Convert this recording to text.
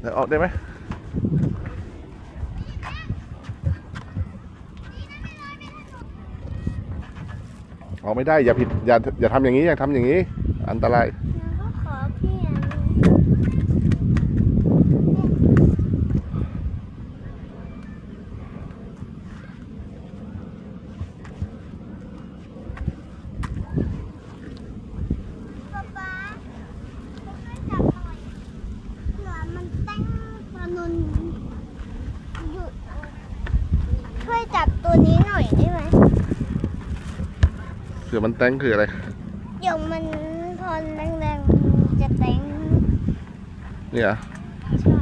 เดี๋ยวออกได้ไหมออกไม่ได้อย่าผิดอย่าอย่าทำอย่างนี้อย่าทำอย่างนี้ อันตราย แล้วก็ขอพี่อันนี้ป๊าป๊าช่วยจับหน่อยเผื่อมันเต้งปลา นุนหยุดช่วยจับตัวนี้หน่อยได้ไหมเสือมันแต้งคืออะไรเดี๋ยวมันพอแรงๆมันจะเต้งเนี่ยเหรอใช่